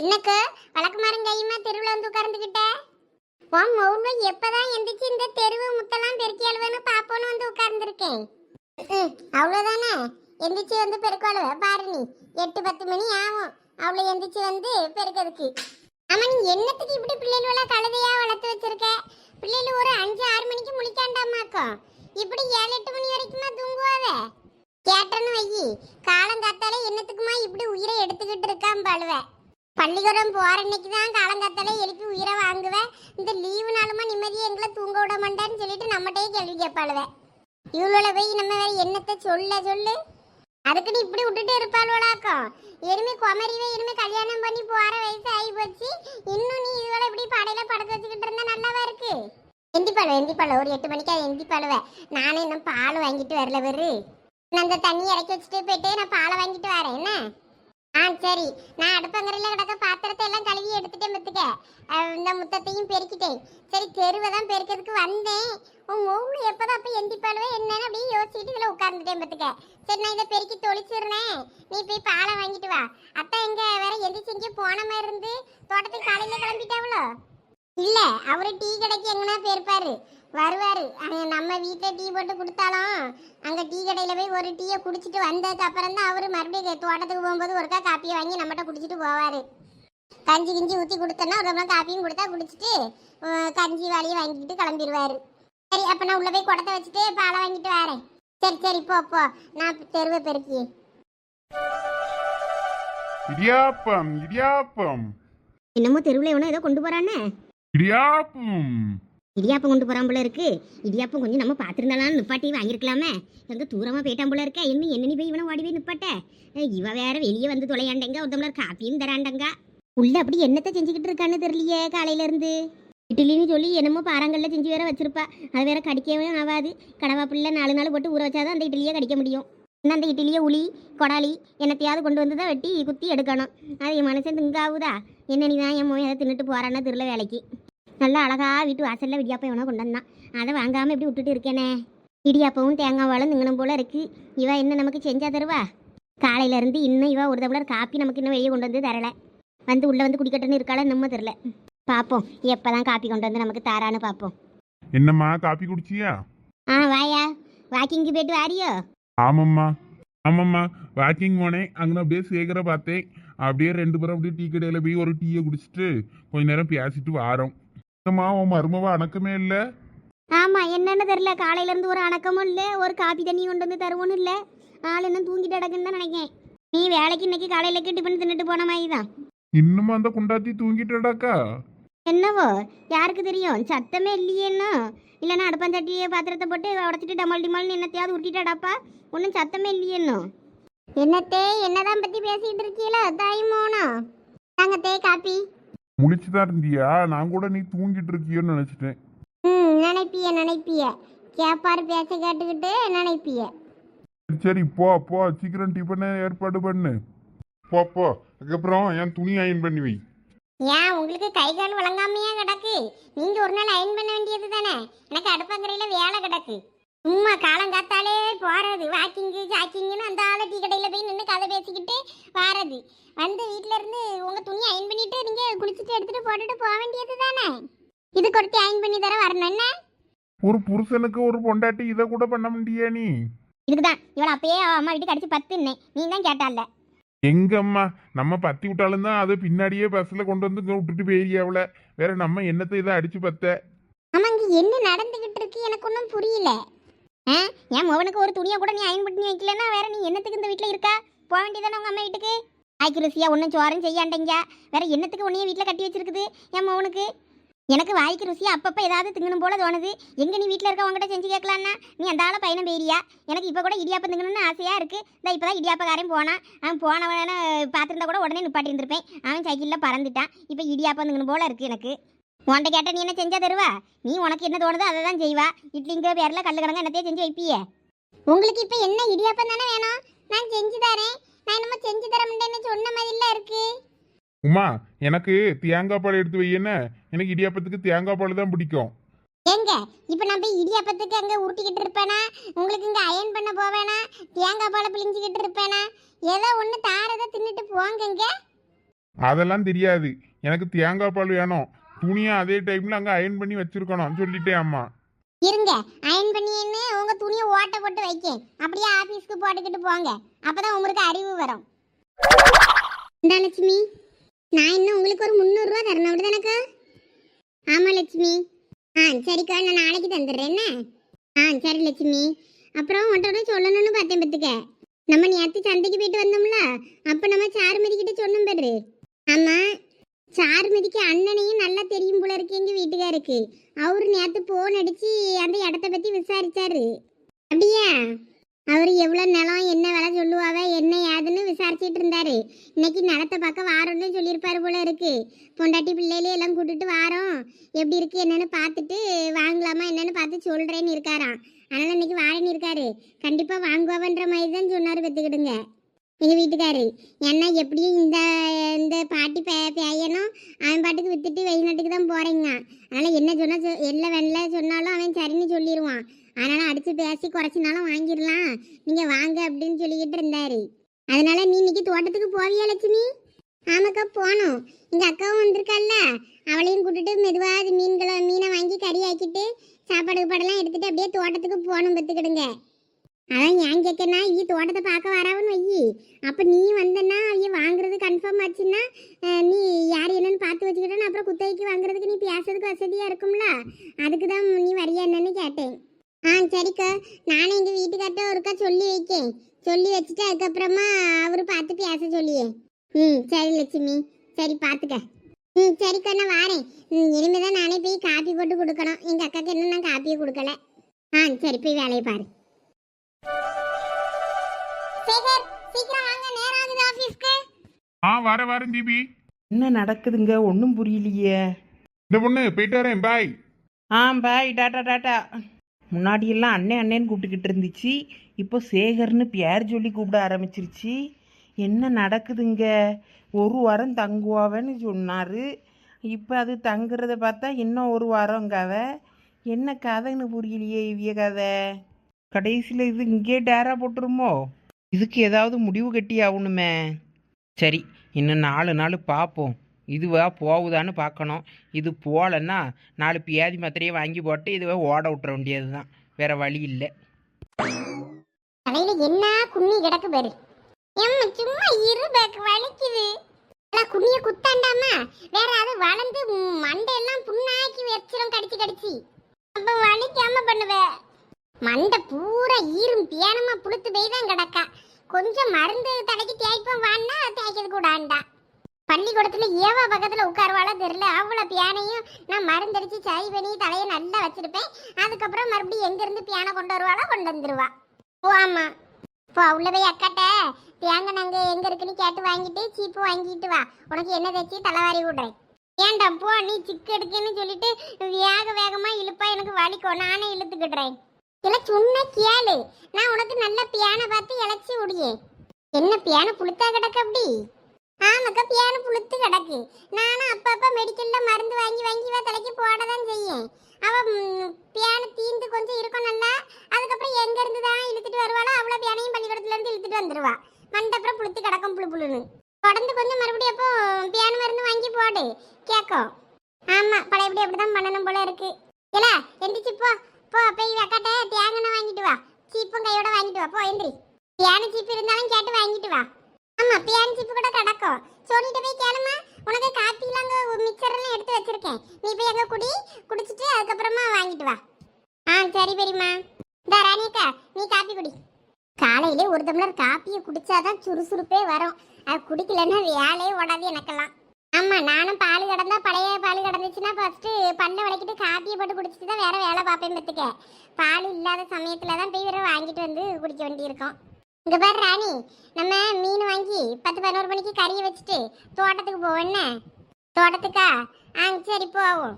என்னக்க? வழக்குமாரும் கையுமா? தெருவில் வந்து உட்கார்ந்துக்கிட்ட உன் மௌன எப்பதான் எந்திரிச்சு இந்த தெருவு முத்தெல்லாம் பெருக்கி அழுவன்னு பாப்போன்னு வந்து உட்கார்ந்துருக்கேன். அவ்வளோதானே எந்திரிச்சு வந்து பெருக்கழுவ பாரு நீ. எட்டு பத்து மணி ஆகும். அவளை எந்திரிச்சு வந்து பெருக்கிறதுக்கு. ஆமா நீ என்னத்துக்கு இப்படி பிள்ளைகளோட கழுதையா வளர்த்து வச்சிருக்க? பிள்ளைகள் ஒரு அஞ்சு ஆறு மணிக்கு முழிக்காண்டாமாக்கும் இப்படி ஏழு எட்டு மணி வரைக்குமா தூங்குவாவே? கேட்டேன்னு வையி. காலங்காத்தாலே என்னத்துக்குமா இப்படி உயிரை எடுத்துக்கிட்டு இருக்கான் பழுவ? பள்ளிக்கூடம் போகிற அன்னைக்கு தான் காலங்காத்தாலே எழுப்பி உயிரை வாங்குவேன் இந்த லீவு நாளுமா நிம்மதியை எங்களை தூங்க விட மாட்டேன்னு சொல்லிட்டு நம்மகிட்டயே கேள்வி கேட்பாளுவேன் இவ்வளோ போய் நம்ம வேற என்னத்தை சொல்ல சொல்லு? அதுக்குன்னு இப்படி விட்டுட்டு இருப்பாள்வளாக்கும் இனிமே குமரிவே இனிமே கல்யாணம் பண்ணி போகிற வயசு ஆகி போச்சு. இன்னும் நீ இதுவரை இப்படி படையில படுக்க வச்சுக்கிட்டு இருந்தா நல்லாவா இருக்கு? எந்திப்பாளுவ எந்திப்பாளுவ ஒரு எட்டு மணிக்கு எந்திப்பாளுவ. நானே இன்னும் பால் வாங்கிட்டு வரல வெறு. நான் அந்த தண்ணி இறக்கி வச்சுட்டு போயிட்டு நான் பாலை வாங்கிட்டு வரேன் என்ன? ஆ சரி. நான் அடுப்பங்கரையில் கிடக்க பாத்திரத்தை எல்லாம் கழுவி எடுத்துட்டேன் பத்துக்க இந்த முத்தத்தையும் பெருக்கிட்டேன். சரி தெருவை தான் பெருக்கிறதுக்கு வந்தேன். உன் மூணு எப்போதான் அப்போ எந்திப்பாளுவே என்னன்னு அப்படியே யோசிச்சுட்டு இதில் உட்கார்ந்துட்டேன் பத்துக்க சரி நான் இதை பெருக்கி தொளிச்சிடுறேன். நீ போய் பாலை வாங்கிட்டு வா. அத்தை எங்கே வேற எந்திரிச்சு எங்கேயோ போன மாதிரி இருந்து தோட்டத்துக்கு காலையில் கிளம்பிட்டாவளோ? இல்லை அவரு டீ கடைக்கு எங்கன்னா போயிருப்பாரு. வருவாரு. அங்க நம்ம வீட்டுல டீ போட்டு கொடுத்தாலும் அங்க டீ கடையில போய் ஒரு டீயை குடிச்சிட்டு வந்ததுக்கு அப்புறம் தான் அவரு மறுபடியும் தோட்டத்துக்கு போகும்போது ஒருக்கா காப்பியை வாங்கி நம்மகிட்ட குடிச்சிட்டு போவாரு. கஞ்சி கிஞ்சி ஊற்றி கொடுத்தோன்னா ஒரு காப்பியும் கொடுத்தா குடிச்சிட்டு கஞ்சி வாளியை வாங்கிக்கிட்டு கிளம்பிடுவாரு. சரி அப்போ நான் உள்ள போய் குடத்தை வச்சுட்டு பாலை வாங்கிட்டு வரேன். சரி சரி போ போ. நான் தெருவை பெருக்கி. இடியாப்பம் இடியாப்பம். என்னமோ தெருவில் எவனோ ஏதோ கொண்டு போறானே. இடியாப்பம். இடியாப்பம் கொண்டு போகிறான் போல இருக்கு. இடியாப்பம் கொஞ்சம் நம்ம பார்த்துருந்தாலும் நிப்பாட்டி வாங்கியிருக்கலாமே. எங்க தூரமாக போயிட்டான் போல இருக்கேன் என்ன என்ன நீ போய் இவனை ஓடி போய் நிப்பாட்ட? இவ வேற வெளியே வந்து தொலையாண்டங்க. ஒரு டம்ளர் காப்பியும் தராண்டங்க. உள்ள அப்படி என்னத்தை செஞ்சுக்கிட்டு இருக்கான்னு தெரியலையே காலையிலேருந்து இட்லின்னு சொல்லி என்னமோ பாறாங்கல்ல செஞ்சு வேற வச்சிருப்பா. அது வேற கடிக்கவே ஆகாது. கடவாப்பிள்ள நாலு நாள் போட்டு ஊற வச்சாதான் அந்த இட்லியை கடிக்க முடியும். இன்னும் அந்த இட்லியை உளி கொடாலி என்னத்தையாவது கொண்டு வந்து தான் வெட்டி குத்தி எடுக்கணும். அது என் மனசன் திங்காவுதா? என்ன நீ தான் என் மோய் அதை தின்னுட்டு போறான்னா திருல வேலைக்கு. நல்லா அழகா வீட்டு வாசல்ல இடியாப்பம் எவனோ கொண்டு வந்தான். அதை வாங்காம இப்படி விட்டுட்டு இருக்கேனே? இடியாப்பவும் தேங்காய் வாழும் திங்கணும் போல இருக்கு. இவ என்ன நமக்கு செஞ்சா தருவா? காலையில இருந்து இன்னும் இவ ஒரு டம்ளர் காப்பி நமக்கு இன்னும் வெளியே கொண்டு வந்து தரல. வந்து உள்ள வந்து குடிக்கட்டுன்னு இருக்காள நம்ம தெரில பார்ப்போம் எப்பதான் காப்பி கொண்டு வந்து நமக்கு தாரான்னு பார்ப்போம் என்னம்மா காப்பி குடிச்சியா? ஆ வாயா. வாக்கிங்கு போயிட்டு வாரியோ ஆமாம்மா. ஆமாம்மா. வாக்கிங் போனேன். அங்கே அப்படியே சேகர பார்த்தேன். அப்படியே ரெண்டு பேரும் அப்படியே டீ கடையில் போய் ஒரு டீயை குடிச்சிட்டு கொஞ்ச நேரம் பேசிட்டு வாரோம். என்னம்மா உன் மருமவ அணக்கமே இல்லை? ஆமா என்னன்னு தெரியல. காலையில இருந்து ஒரு அணக்கமும் இல்ல ஒரு காப்பி தண்ணி கொண்டு வந்து தருவோன்னு இல்ல. ஆள் இன்னும் தூங்கிட்டு அடக்குன்னு தான் நினைக்கேன். நீ வேலைக்கு இன்னைக்கு காலையிலக்கு டிஃபன் தின்னுட்டு போன மாதிரி தான் இன்னும் அந்த குண்டாத்தி தூங்கிட்டடாக்கா என்னவோ யாருக்கு தெரியும்? சத்தமே இல்லையேன்னா இல்லைன்னா அடுப்பந்தட்டியை பாத்திரத்தை போட்டு உடச்சிட்டு டமல் டிமால்னு என்னத்தையாவது உருட்டிட்டாடாப்பா ஒன்றும் சத்தமே இல்லையேன்னு என்னத்தே என்னதான் பத்தி பேசிட்டு இருக்கீங்களோ தாய் மோனம் நாங்க தே காப்பி. முழிச்சுதான் இருந்தியா? நான் கூட நீ தூங்கிட்டு இருக்கியோன்னு நினச்சிட்டேன். ம் நினைப்பிய நினைப்பிய. கேப்பாரு பேச்ச கேட்டுக்கிட்டு நினைப்பிய. சரி சரி போ போ. சீக்கிரம் டிஃபனை ஏற்பாடு பண்ணு. போ போ. அதுக்கப்புறம் என் துணி அயன் பண்ணி வை. ஏன் உங்களுக்கு கை கால் வழங்காமையா கிடக்கு? நீங்க ஒரு நாள் அயன் பண்ண வேண்டியது தானே? எனக்கு அடுப்பங்கரையில வேலை கிடக்கு. சும்மா காலங்காத்தாலே போறது. வாக்கிங்கு ஜாக்கிங்னு அந்த ஆள டீ கடையில போய் நின்று கதை பேசிக்கிட்டு வாரது. வந்து வீட்ல இருந்து உங்க துணி அயன் பண்ணிட்டு நீங்க குளிச்சுட்டு எடுத்துட்டு போட்டுட்டு போக வேண்டியது தானே இது கொடுத்து அயன் பண்ணி தர வரணும். என்ன? ஒரு புருஷனுக்கு ஒரு பொண்டாட்டி இதை கூட பண்ண முடியா நீ? இதுக்குதான். இவளை அப்பயே அவ அம்மா வீட்டுக்கு அடிச்சு பத்துன்னே. நீ தான் கேட்டால. எங்கம்மா? நம்ம பத்தி விட்டாலும் தான் அதை பின்னாடியே பஸ்ல கொண்டு வந்து விட்டுட்டு போயிருக்கியாவுல வேற நம்ம என்னத்தை இதை அடிச்சு பத்த? ஆமா இங்க என்ன நடந்துகிட்டு இருக்கு? எனக்கு ஒன்றும் புரியல. என் மகனுக்கு ஒரு துணியை கூட நீ அயன் பண்ணி வைக்கலன்னா வேற நீ என்னத்துக்கு இந்த வீட்டில் இருக்கா? போக வேண்டியதானே உங்க அம்மா வீட்டுக்கு? ஆய்க்கு ஒன்றும் சோறும் செய்யாண்டீங்க. வேற என்னத்துக்கு உன்னைய வீட்டில் கட்டி வச்சிருக்குது என் மகனுக்கு? எனக்கு வாய்க்கு ருசியா அப்பப்போ ஏதாவது திங்கணும் போல தோணுது. எங்கே நீ வீட்டில் இருக்க உங்ககிட்ட செஞ்சு கேட்கலான்னா? நீ அந்த ஆளை பையனும் பேரியா? எனக்கு இப்போ கூட இடியாப்பம் திங்கணும்னு ஆசையாக இருக்குது இந்த இப்போ தான் இடியாப்பக்காரன் போனான். அவன் போனவன பார்த்துருந்தா கூட உடனே நிப்பாட்டி இருந்திருப்பேன் அவன் சைக்கிளில் பறந்துட்டான். இப்போ இடியாப்பம் திங்கணும் போல இருக்குது எனக்கு. உன்கிட்ட கேட்ட நீ என்ன செஞ்சா தருவா? நீ உனக்கு என்ன தோணுதோ அதை தான் செய்வா. இட்லிங்க பேரில் கல்லு கிழங்கு என்னத்தையும் செஞ்சு வைப்பியே. உங்களுக்கு இப்ப என்ன இடியாப்பம் தானே வேணும்? நான் செஞ்சு தரேன். நான் என்னமோ செஞ்சு தர முடியேன்னு சொன்ன மாதிரில இருக்கு. உமா எனக்கு தேங்காய் பால் எடுத்து வை என்ன? எனக்கு இடியாப்பத்துக்கு தேங்காய் பால் தான் பிடிக்கும். எங்க இப்ப நான் போய் இடியாப்பத்துக்கு அங்க உருட்டிக்கிட்டு இருப்பேனா? உங்களுக்கு இங்க அயன் பண்ண போவேனா? தேங்காய் பாலை பிழிஞ்சுக்கிட்டு இருப்பேனா? ஏதோ ஒண்ணு தாரதை தின்னுட்டு போங்கங்க. அதெல்லாம் தெரியாது. எனக்கு தேங்காய் பால் வேணும். துணியை அதே டைம்ல அங்க அயன் பண்ணி வச்சிருக்கணும் சொல்லிட்டேன் அம்மா. இருங்க அயன் பண்ணின்னு உங்க துணியை ஓட்ட போட்டு வைக்க. அப்படியே ஆபீஸ்க்கு போட்டுக்கிட்டு போங்க. அப்பதான் உங்களுக்கு அறிவு வரும். இந்த லட்சுமி நான் இன்னும் உங்களுக்கு ஒரு முந்நூறுரூவா தரணும் அப்படிதானக்கு ஆமா லட்சுமி. ஆ சரிக்கா நான் நாளைக்கு தந்துடுறேன். என்ன? ஆ சரி லட்சுமி. அப்புறம் உன்கிட்ட சொல்லணும்னு பார்த்தேன் பத்துக்க நம்ம நேற்று சந்தைக்கு போயிட்டு வந்தோம்ல அப்போ நம்ம சாருமதி கிட்ட சொன்னோம் பேரு. ஆமா சாருமதிக்கு அண்ணனையும் நல்லா தெரியும் போல இருக்கு எங்க வீட்டுக்காருக்கு. அவரு நேத்து போன் அடிச்சு அந்த இடத்த பத்தி விசாரிச்சாரு. அப்படியா? அவர் எவ்வளோ நிலம் என்ன வேலை சொல்லுவாவ என்ன ஏதுன்னு விசாரிச்சிட்டு இருந்தாரு. இன்னைக்கு நிலத்தை பார்க்க வாரோம்னு சொல்லியிருப்பாரு போல இருக்கு. பொண்டாட்டி பிள்ளையிலே எல்லாம் கூட்டிட்டு வாரோம். எப்படி இருக்கு என்னன்னு பார்த்துட்டு வாங்கலாமா என்னன்னு பார்த்து சொல்றேன்னு இருக்காராம். அதனால இன்னைக்கு வாரேன்னு இருக்காரு. கண்டிப்பா வாங்குவாவன்ற மாதிரி தான் சொன்னாரு பெத்துக்கிடுங்க எங்கள் வீட்டுக்காரு. ஏன்னா எப்படியும் இந்த இந்த பாட்டி பே பேயனும் அவன் பாட்டுக்கு வித்துட்டு வெளிநாட்டுக்கு தான் போகிறேங்க அதனால் என்ன சொன்னால் சொ- எல்ல வெள்ள சொன்னாலும் அவன் சரின்னு சொல்லிடுவான் அதனால் அடித்து பேசி குறைச்சினாலும் வாங்கிடலாம். நீங்கள் வாங்க அப்படின்னு சொல்லிக்கிட்டு இருந்தாரு. அதனால நீ இன்னைக்கு தோட்டத்துக்கு போவியா லட்சுமி? ஆமாக்கா போகணும் எங்கள் அக்காவும் வந்திருக்கால்ல அவளையும் கூட்டிட்டு மெதுவாக மீன்களை மீனை வாங்கி கறி ஆக்கிட்டு சாப்பாடு படலாம் எடுத்துகிட்டு அப்படியே தோட்டத்துக்கு போகணும் பார்த்துக்கிடுங்க அதான் ஏன் கேட்கனா ஈ தோட்டத்தை பார்க்க வராவன்னு வையி. அப்போ நீ வந்தேன்னா அவைய வாங்குறது கன்ஃபார்ம் ஆச்சுன்னா நீ யார் என்னன்னு பார்த்து வச்சுக்கிட்டேன்னு அப்புறம் குத்தகைக்கு வாங்குறதுக்கு நீ பேசுறதுக்கு வசதியாக இருக்கும்ல? அதுக்கு தான் நீ வரியா என்னன்னு கேட்டேன். ஆ சரிக்கா. நானும் எங்கள் வீட்டுக்கார்ட்ட ஒருக்கா சொல்லி வைக்கேன். சொல்லி வச்சுட்டு அதுக்கப்புறமா அவரு பார்த்து பேச சொல்லியே. ம் சரி லட்சுமி. சரி பார்த்துக்க. ம் சரிக்கா நான் வாரேன். ம், இனிமே தான் நானே போய் காப்பி போட்டு கொடுக்கணும். எங்கள் அக்காக்கு இன்னும் நான் காப்பியை கொடுக்கல. ஆ சரி போய் வேலையை பாரு. வர வரேன் தீபி. என்ன நடக்குதுங்க? ஒன்றும் புரியலையே. இந்த பொண்ணு போயிட்டு வரேன் பாய் ஆ பாய் டாட்டா டாட்டா முன்னாடியெல்லாம் அண்ணே அண்ணேன்னு கூப்பிட்டுக்கிட்டு இருந்துச்சு. இப்போ சேகர்னு பேர் சொல்லி கூப்பிட ஆரம்பிச்சிருச்சு. என்ன நடக்குதுங்க? ஒரு வாரம் தங்குவாவன்னு சொன்னார். இப்போ அது தங்குறத பார்த்தா இன்னும் ஒரு வாரங்காவ என்ன கதைன்னு புரியலையே இவ்விய கதை. கடைசியில் இது இங்கே டேரா போட்டுருமோ? இதுக்கு ஏதாவது முடிவு கட்டி ஆகணுமே சரி இன்னும் நாலு நாள் பார்ப்போம். இதுவா போகுதான்னு பார்க்கணும். இது போகலன்னா நாலு பியாதி மாத்திரையை வாங்கி போட்டு இதுவே ஓட விட்டுற வேண்டியது தான் வேற வழி இல்லை. தலையில என்ன குன்னி கிடக்கு பாரு. எம்மா சும்மா இரு பேக்கு வலிக்குது. எல்லாம் குத்தாண்டாமா? வேற அது வளர்ந்து மண்டையெல்லாம் புண்ணாக்கி வச்சிரும் கடிச்சு கடிச்சு. அப்ப வலிக்காம பண்ணுவே. மண்டை பூரா ஈரும் பியானமா புளுத்து போய் தான் கிடக்கா. கொஞ்சம் மருந்து தலைக்கு தேய்ப்போம் வான்னா தேய்க்கிறது கூடாண்டா பள்ளிக்கூடத்துல ஏவா பக்கத்துல உட்காருவாளோ தெரியல. அவ்வளவு பியானையும் நான் மருந்தடிச்சு சரி பண்ணி தலையை நல்லா வச்சிருப்பேன். அதுக்கப்புறம் மறுபடியும் எங்க இருந்து பியானை கொண்டு வருவாளோ கொண்டு வந்துருவா. ஓ ஆமா. இப்போ உள்ள போய் அக்காட்ட தேங்காய் நாங்க எங்க இருக்குன்னு கேட்டு வாங்கிட்டு சீப்பு வாங்கிட்டு வா. உனக்கு என்ன தேய்ச்சி தலைவாரி விடுறேன். ஏன்டா போ நீ சிக்கு எடுக்குன்னு சொல்லிட்டு வேக வேகமா இழுப்பா எனக்கு வலிக்கும். நானே இழுத்துக்கிடுறேன். இல்ல சொன்ன கேளு. நான் உனக்கு நல்ல பியானை பார்த்து இழைச்சி விடியே என்ன பியானை புளுத்தா கிடக்கு அப்படி? ஆமாக்கா பியானு புளுத்து கிடக்கு. நானும் அப்பப்போ மெடிக்கலில் மருந்து வாங்கி வாங்கி வா தலைக்கு போட தான் செய்யேன். அவன் பியானை பியானு தீந்து கொஞ்சம் இருக்கும் நல்லா. அதுக்கப்புறம் எங்கேருந்து தான் இழுத்துட்டு வருவாளோ அவ்வளோ பியானையும் பள்ளிக்கூடத்துலேருந்து இழுத்துட்டு வந்துடுவா மண்டப்புறம் புளுத்து கிடக்கும் புழு புழுன்னு. தொடர்ந்து கொஞ்சம் மறுபடியும் அப்போ பியானு மருந்து வாங்கி போடு. கேட்கும். ஆமாம் பழையபடி அப்படிதான் பண்ணணும் போல இருக்கு. இல்லை எந்திரிச்சு போ போய் அக்காட்ட தேங்காய் வாங்கிட்டு வா. சீப்பும் கையோட வாங்கிட்டு வா. போ எந்திரி. பியானு சீப்பு இருந்தாலும் கேட்டு வாங்கிட்டு வா. ஆமா பியானு சீப்பு கூட கிடக்கும். சொல்லிட்டு போய் கேளுமா உனக்கு காப்பிலாம் அங்கே மிக்சர்லாம் எடுத்து வச்சிருக்கேன். நீ போய் அங்கே குடி. குடிச்சிட்டு அதுக்கப்புறமா வாங்கிட்டு வா. ஆ சரி பெரியம்மா. இந்த ராணிக்கா நீ காப்பி குடி. காலையிலே ஒரு டம்ளர் காப்பியை குடிச்சாதான் சுறுசுறுப்பே வரும். அது குடிக்கலன்னா வேலையே ஓடாது எனக்கெல்லாம். ஆமா நானும் பால் கடந்தா பழைய பால் கடந்துச்சுன்னா ஃபர்ஸ்ட் பண்ணை விளக்கிட்டு காப்பியை போட்டு குடிச்சிட்டு தான் வேற வேலை பார்ப்பேன் பத்துக்க பால் இல்லாத சமயத்துல தான் போய் வேற வாங்கிட்டு வந்து குடிக்க வேண்டியிருக்கும். இங்க பாரு ராணி நம்ம மீன் வாங்கி பத்து பதினோரு மணிக்கு கறியை வச்சுட்டு தோட்டத்துக்கு போவோம் தோட்டத்துக்கா? ஆ சரி போவோம்.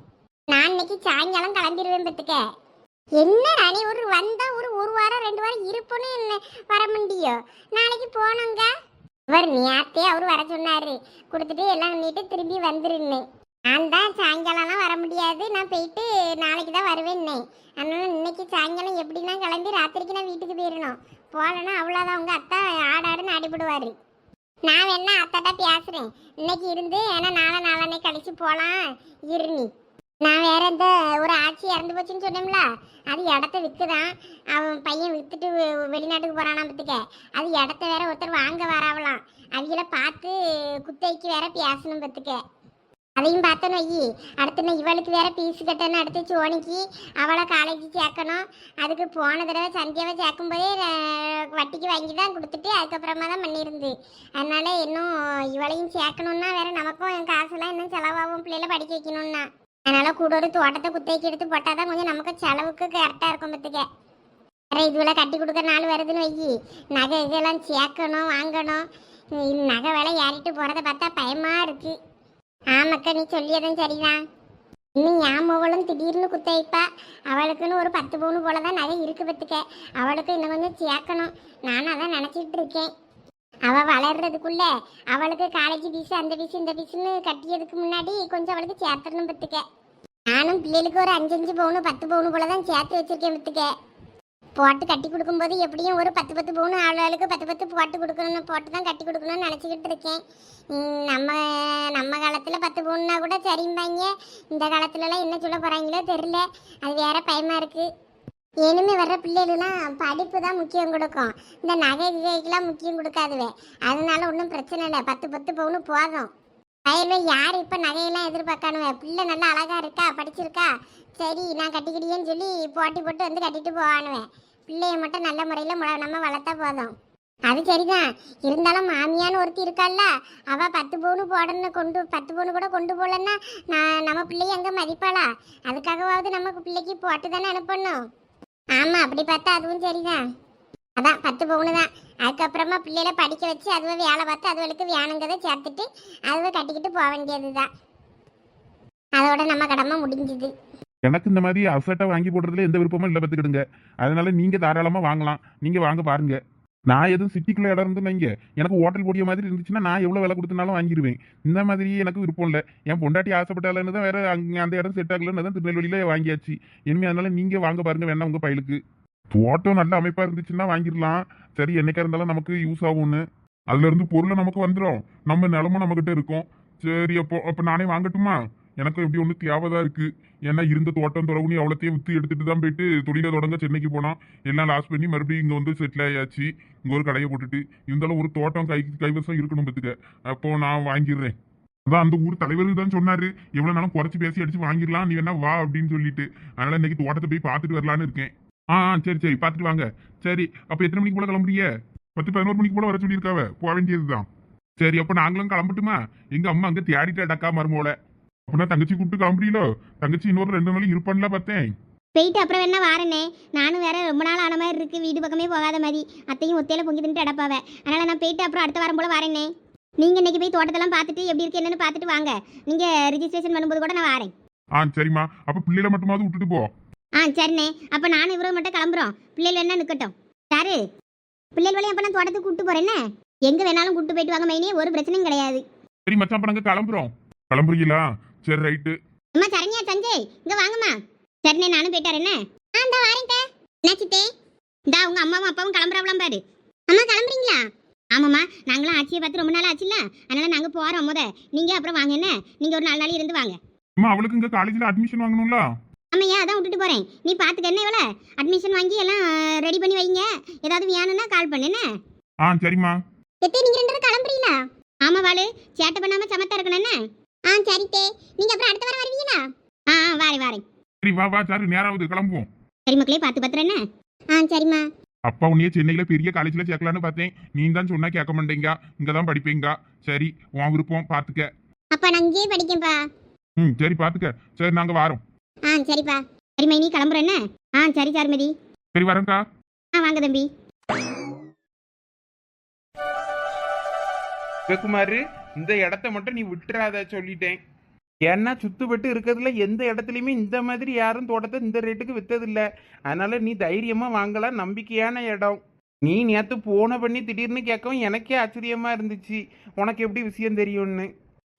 நான் இன்னைக்கு சாயங்காலம் கிளம்பிடுவேன் பத்துக்க என்ன ராணி ஒரு வந்தா ஒரு ஒரு வாரம் ரெண்டு வாரம் இருப்புன்னு என்ன வர முடியும்? நாளைக்கு போனோங்க இவர் நேத்தே அவர் வர சொன்னாரு. கொடுத்துட்டு எல்லாம் பண்ணிட்டு திரும்பி வந்துருன்னு. நான் தான் சாயங்காலம்லாம் வர முடியாது. நான் போயிட்டு நாளைக்கு தான் வருவேன்னே. அதனால இன்னைக்கு சாயங்காலம் எப்படின்னா கிளம்பி ராத்திரிக்கு நான் வீட்டுக்கு போயிடணும் போகலன்னா அவ்வளோதான் உங்கள் அத்தா ஆடாடுன்னு அடிபடுவார் நான் வேணா அத்தாட்டா பேசுகிறேன் இன்னைக்கு இருந்து ஏன்னா நாளை நாளானே கழிச்சு போகலாம் இருநி நான் வேற இந்த ஒரு ஆட்சி இறந்து போச்சுன்னு சொன்னேன்ல அது இடத்த விற்குதான் அவன் பையன் வித்துட்டு வெளிநாட்டுக்கு போறானா பத்துக்க. அது இடத்த வேற ஒருத்தர் வாங்க வராவலாம். அவங்கள பார்த்து குத்தைக்கு வேற பேசணும் பத்துக்க. அதையும் பார்த்தோன்னு ஐயி அடுத்து நான் இவளுக்கு வேற பீஸ் கட்டணும் அடுத்து சோனிக்கு அவளை காலேஜ் சேர்க்கணும். அதுக்கு போன தடவை சந்தியாவை சேர்க்கும் போதே வட்டிக்கு வாங்கி தான் கொடுத்துட்டு அதுக்கப்புறமா தான் பண்ணியிருந்து. அதனால இன்னும் இவளையும் சேர்க்கணும்னா வேற நமக்கும் என் காசுலாம் இன்னும் செலவாகும் பிள்ளைகளை படிக்க வைக்கணும்னா. அதனால கூட ஒரு தோட்டத்தை குத்தகைக்கு எடுத்து போட்டால் தான் கொஞ்சம் நமக்கு செலவுக்கு கரெக்டாக இருக்கும் பத்துக்க. வேற இதுவெல்லாம் கட்டி கொடுக்குற நாள் வருதுன்னு வை நகை இதெல்லாம் சேர்க்கணும் வாங்கணும். நகை விலை ஏறிட்டு போகிறத பார்த்தா பயமாக இருக்கு. ஆமாக்கா நீ சொல்லியதும் சரிதான். இன்னும் என் மகளும் திடீர்னு குத்த வைப்பா அவளுக்குன்னு ஒரு பத்து பவுன் போல தான் நகை இருக்கு பத்துக்க. அவளுக்கு இன்னும் கொஞ்சம் சேர்க்கணும். நானும் அதான் நினச்சிட்டு இருக்கேன். அவள் வளர்றதுக்குள்ள அவளுக்கு காலேஜ் ஃபீஸ் அந்த ஃபீஸ் இந்த ஃபீஸ்னு கட்டியதுக்கு முன்னாடி கொஞ்சம் அவளுக்கு சேர்த்துடணும் பத்துக்க. நானும் பிள்ளைகளுக்கு ஒரு அஞ்சஞ்சு பவுனு பத்து பவுனு போல தான் சேர்த்து வச்சிருக்கேன் வித்துக்க போட்டு கட்டி கொடுக்கும்போது எப்படியும் ஒரு பத்து பத்து பவுன் ஆளுகளுக்கு பத்து பத்து போட்டு கொடுக்கணும்னு போட்டு தான் கட்டி கொடுக்கணும்னு நினச்சிக்கிட்டு இருக்கேன். நம்ம நம்ம காலத்தில் பத்து பவுன்னா கூட சரிம்பாங்க. இந்த காலத்துலலாம் என்ன சொல்ல போகிறாங்களோ தெரில அது வேற பயமாக இருக்குது இனிமே வர்ற பிள்ளைகளெலாம் படிப்பு தான் முக்கியம் கொடுக்கும். இந்த நகை கிகைக்கெல்லாம் முக்கியம் கொடுக்காதுவே. அதனால ஒன்றும் பிரச்சனை இல்லை. பத்து பத்து பவுனு போதும். வயலில் யார் இப்போ நகையெல்லாம் எதிர்பார்க்கானுவே? பிள்ளை நல்லா அழகா இருக்கா? படிச்சிருக்கா? சரி நான் கட்டிக்கிடியேன்னு சொல்லி போட்டி போட்டு வந்து கட்டிட்டு போவானுவேன் பிள்ளைய மட்டும் நல்ல முறையில் நம்ம வளர்த்தா போதும். அது சரிதான். இருந்தாலும் மாமியான்னு ஒருத்தி இருக்கால்ல அவ பத்து பவுனு போடணும் கொண்டு பத்து பவுனு கூட கொண்டு போகலன்னா நான் நம்ம பிள்ளைய எங்கே மதிப்பாளா? அதுக்காகவாவது நமக்கு பிள்ளைக்கு போட்டு தானே அனுப்பணும். ஆமாம் அப்படி பார்த்தா அதுவும் சரிதான். அதான் பத்து பவுனு தான். அதுக்கப்புறமா பிள்ளைகளை படிக்க வச்சு அதுவை வேலை பார்த்து அதுகளுக்கு வேணுங்கிறத சேர்த்துட்டு அதுவை கட்டிக்கிட்டு போக வேண்டியது தான் அதோட நம்ம கடமை முடிஞ்சுது. எனக்கு இந்த மாதிரி அசட்டை வாங்கி போடுறதுல எந்த விருப்பமும் இல்லை பார்த்துக்கிடுங்க. அதனால நீங்க தாராளமா வாங்கலாம். நீங்க வாங்க பாருங்க. நான் எதுவும் சிட்டிக்குள்ள இடம் இருந்து வைங்க. எனக்கு ஹோட்டல் போடிய மாதிரி இருந்துச்சுன்னா நான் எவ்வளவு விலை கொடுத்தனாலும் வாங்கிடுவேன் இந்த மாதிரி எனக்கு விருப்பம் இல்லை. என் பொண்டாட்டி ஆசைப்பட்டாலன்னு தான் வேற அங்கே அந்த இடம் செட் ஆகலன்னு தான் திருநெல்வேலியில வாங்கியாச்சு. இனிமே அதனால நீங்க வாங்க பாருங்க வேணா உங்க பையலுக்கு. தோட்டம் நல்ல அமைப்பா இருந்துச்சுன்னா வாங்கிடலாம். சரி என்னைக்கா இருந்தாலும் நமக்கு யூஸ் ஆகும்னு. அதுல இருந்து பொருளை நமக்கு வந்துடும் நம்ம நிலமும் நம்ம கிட்ட இருக்கும். சரி அப்போ அப்ப நானே வாங்கட்டுமா? எனக்கும் எப்படி ஒன்று தேவைதான் இருக்கு. ஏன்னா இருந்த தோட்டம் தொடங்குனி அவ்வளோத்தையும் வித்து எடுத்துட்டு தான் போயிட்டு தொழிலை தொடங்க சென்னைக்கு போனோம். எல்லாம் லாஸ் பண்ணி மறுபடியும் இங்கே வந்து செட்டில் ஆயாச்சு. இங்கே ஒரு கடையை போட்டுட்டு இருந்தாலும் ஒரு தோட்டம் கை கைவசம் இருக்கணும் பத்துக்க. அப்போ நான் வாங்கிடுறேன். அதான் அந்த ஊர் தலைவர் தான் சொன்னாரு. எவ்வளவு நாளும் குறைச்சி பேசி அடிச்சு வாங்கிடலாம். நீ வேணா வா அப்படின்னு சொல்லிட்டு. அதனால இன்னைக்கு தோட்டத்தை போய் பார்த்துட்டு வரலான்னு இருக்கேன். ஆ சரி சரி. பார்த்துட்டு வாங்க. சரி அப்போ எத்தனை மணிக்கு போல கிளம்புறீங்க? பத்து பதினோரு மணிக்கு போல வர சொல்லியிருக்காவ? போக வேண்டியதுதான். சரி அப்போ நாங்களும் கிளம்பட்டுமா? எங்க அம்மா அங்கே தேடிட்டு அடக்கா மருமோல அப்படின்னா தங்கச்சி கூப்பிட்டு கிளம்புறீங்களோ தங்கச்சி இன்னொரு ரெண்டு நாளைக்கு இருப்பான்ல பார்த்தேன். போயிட்டு அப்புறம் வேணா வாரனே. நானும் வேற ரொம்ப நாள் ஆன மாதிரி இருக்கு. வீடு பக்கமே போகாத மாதிரி. அத்தையும் ஒத்தையில பொங்கி தின்ட்டு அடப்பாவ. அதனால நான் போயிட்டு அப்புறம் அடுத்த வாரம் போல வரேனே. நீங்க இன்னைக்கு போய் தோட்டத்தெல்லாம் பார்த்துட்டு எப்படி இருக்கு என்னன்னு பார்த்துட்டு வாங்க. நீங்க ரிஜிஸ்ட்ரேஷன் பண்ணும்போது கூட நான் வரேன். ஆ சரிம்மா. அப்ப பிள்ளைகளை மட்டுமாவது விட்டுட்டு போ. ஆ சரிண்ணே. அப்போ நானும் இவரும் மட்டும் கிளம்புறோம். பிள்ளைகள் வேணா நிற்கட்டும் யாரு? பிள்ளைகள் வழியும் அப்போ நான் தோட்டத்துக்கு கூப்பிட்டு போறேன்னு எங்க வேணாலும் கூப்பிட்டு போயிட்டு வாங்க மைனே ஒரு பிரச்சனையும் கிடையாது. சரி மச்சான் அப்ப நாங்க கிளம்புறோம். கிளம்புறீங்களா? சரி ரைட்டு. அம்மா சரண்யா சஞ்சய் இங்க வாங்கம்மா. சரிண்ணே நானும் போயிட்டாரு என்ன? ஆ இந்த வாரேங்க என்ன சித்தே? இந்தா உங்க அம்மாவும் அப்பாவும் கிளம்புறாவலாம் பாரு. அம்மா கிளம்புறீங்களா? ஆமாம்மா. நாங்களும் ஆச்சியை பார்த்து ரொம்ப நாள் ஆச்சுல்ல? அதனால நாங்க போறோம் முத. நீங்க அப்புறம் வாங்க என்ன? நீங்க ஒரு நாலு நாள் இருந்து வாங்க. அம்மா அவளுக்கு இங்க காலேஜ்ல அட்மிஷன் வாங்கணும்ல? ஆமையா அதான் விட்டுட்டு போறேன்? நீ பார்த்துக்க என்ன இவ்வளோ அட்மிஷன் வாங்கி எல்லாம் ரெடி பண்ணி வைங்க. ஏதாவது வேணும்னா கால் பண்ணு என்ன? ஆ சரிம்மா. எத்தே நீங்க ரெண்டு பேரும் கிளம்புறீங்களா? ஆமா வாளு. சேட்டை பண்ணாம சமத்தா இருக்கணும் என்ன? ஆ சரித்தே நீங்க அப்புறம் அடுத்த வாரம் வருவீங்களா? ஆ ஆ வாரேன் வாரேன். சரி வா வா சாரு நேராவது கிளம்புவோம். சரி மக்களே பார்த்து பத்திரம் என்ன? ஆ சரிம்மா. அப்பா உன்னைய சென்னையில பெரிய காலேஜ்ல சேர்க்கலான்னு பார்த்தேன். நீ தான் சொன்னா கேட்க மாட்டேங்க. இங்க தான் படிப்பீங்க. சரி உன் விருப்பம் பாத்துக்க அப்பா நான் இங்கேயே படிக்கேன்ப்பா. ம் சரி பாத்துக்க சரி நாங்க வாரோம். ஆ சரிப்பா. சரி மைனி கிளம்புறேன் என்ன? ஆ சரி சாருமதி. சரி வரேன்க்கா. ஆ வாங்க தம்பி. சிவகுமார் இந்த இடத்த மட்டும் நீ விட்டுறாத சொல்லிட்டேன். ஏன்னா சுத்துப்பட்டு இருக்கிறதுல எந்த இடத்துலையுமே இந்த மாதிரி யாரும் தோட்டத்தை இந்த ரேட்டுக்கு வித்ததில்ல. அதனால நீ தைரியமா வாங்கலாம் நம்பிக்கையான இடம். நீ நேத்து போன பண்ணி திடீர்னு கேட்கவும் எனக்கே ஆச்சரியமா இருந்துச்சு. உனக்கு எப்படி விஷயம் தெரியும்னு.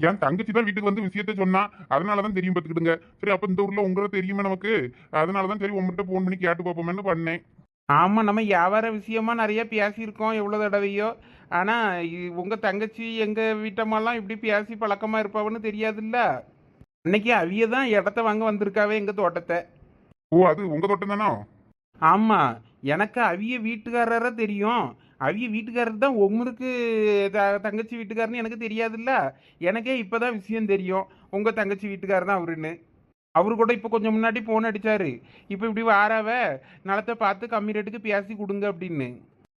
என் தங்கச்சி தான் வீட்டுக்கு வந்து விஷயத்த சொன்னா அதனால தான் தெரியும் பார்த்துக்கிடுங்க. சரி அப்போ இந்த ஊர்ல உங்களை தெரியுமே நமக்கு? அதனால தான் சரி உங்கள்கிட்ட ஃபோன் பண்ணி கேட்டு பார்ப்போமேன்னு பண்ணேன். ஆமாம் நம்ம வியாபார விஷயமா நிறைய பேசியிருக்கோம் எவ்வளோ தடவையோ. ஆனால் உங்கள் தங்கச்சி எங்கள் வீட்டம்மாலாம் இப்படி பேசி பழக்கமாக இருப்பாவன்னு தெரியாதுல்ல? அன்னைக்கு அவிய தான் இடத்த வாங்க வந்திருக்காவே எங்கள் தோட்டத்தை. ஓ அது உங்க தோட்டம் தானோ? ஆமாம் எனக்கு அவிய வீட்டுக்காரரை தெரியும். அவங்க வீட்டுக்காரர் தான் உங்களுக்கு த தங்கச்சி வீட்டுக்காரன்னு எனக்கு தெரியாதுல்ல? எனக்கே இப்போ தான் விஷயம் தெரியும். உங்கள் தங்கச்சி வீட்டுக்காரர் தான் அவருன்னு. அவரு கூட இப்போ கொஞ்சம் முன்னாடி ஃபோன் அடித்தார் இப்போ இப்படி வாராவ? நிலத்தை பார்த்து கம்மி ரேட்டுக்கு பேசி கொடுங்க அப்படின்னு.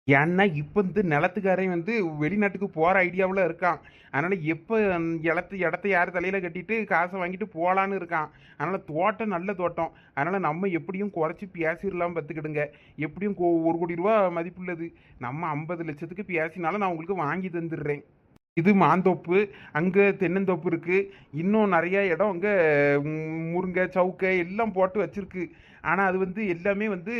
ஏன்னா இப்போ இந்த நிலத்துக்காரையும் வந்து வெளிநாட்டுக்கு போகிற ஐடியாவில் இருக்கான். அதனால் எப்போ இடத்து இடத்த யார் தலையில் கட்டிட்டு காசை வாங்கிட்டு போகலான்னு இருக்கான். அதனால் தோட்டம் நல்ல தோட்டம். அதனால் நம்ம எப்படியும் குறைச்சி பேசிடலாம் பார்த்துக்கிடுங்க. எப்படியும் கோ- ஒரு கோடி ரூபா மதிப்புள்ளது. நம்ம ஐம்பது லட்சத்துக்கு பேசினாலும் நான் உங்களுக்கு வாங்கி தந்துடுறேன். இது மாந்தோப்பு. அங்கே தென்னந்தோப்பு இருக்குது இன்னும் நிறையா இடம் அங்கே முருங்கை சவுக்கை எல்லாம் போட்டு வச்சுருக்கு. ஆனால் அது வந்து எல்லாமே வந்து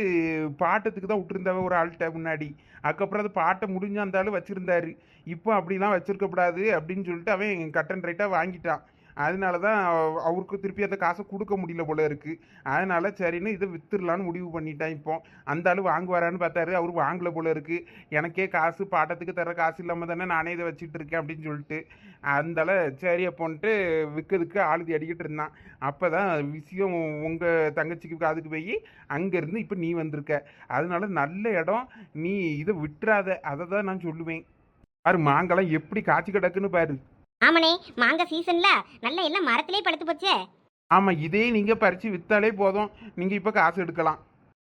பாட்டத்துக்கு தான் விட்டுருந்தாவ ஒரு ஆள்கிட்ட முன்னாடி. அதுக்கப்புறம் அது பாட்டை முடிஞ்சாந்தாலும் வச்சுருந்தாரு. இப்போ அப்படிலாம் வச்சுருக்கக்கூடாது அப்படின்னு சொல்லிட்டு அவன் கட்டன் ரைட்டாக வாங்கிட்டான். அதனால தான் அவருக்கு திருப்பி அந்த காசை கொடுக்க முடியல போல இருக்கு. அதனால சரின்னு இதை வித்துடலான்னு முடிவு பண்ணிட்டான் இப்போ. அந்த ஆள் வாங்குவாரான்னு பார்த்தாரு. அவர் வாங்கல போல இருக்கு. எனக்கே காசு பாட்டத்துக்கு தர காசு இல்லாமல் தானே நானே இதை வச்சுட்டு இருக்கேன் அப்படின்னு சொல்லிட்டு. அந்தால சரி அப்போன்ட்டு விற்கிறதுக்கு ஆளுதி அடிக்கிட்டு இருந்தான். அப்போ தான் விஷயம் உங்கள் தங்கச்சிக்கு காதுக்கு போய் அங்கேருந்து இப்போ நீ வந்திருக்க. அதனால நல்ல இடம். நீ இதை விட்டுறாத. அதை தான் நான் சொல்லுவேன். பாரு மாங்கலாம் எப்படி காய்ச்சி கிடக்குன்னு பாரு. ஆமாண்ணே மாங்காய் சீசன்ல நல்லா எல்லாம் மரத்திலே படுத்து போச்சே. ஆமாம் இதே நீங்கள் பறித்து விற்றாலே போதும். நீங்கள் இப்போ காசு எடுக்கலாம்.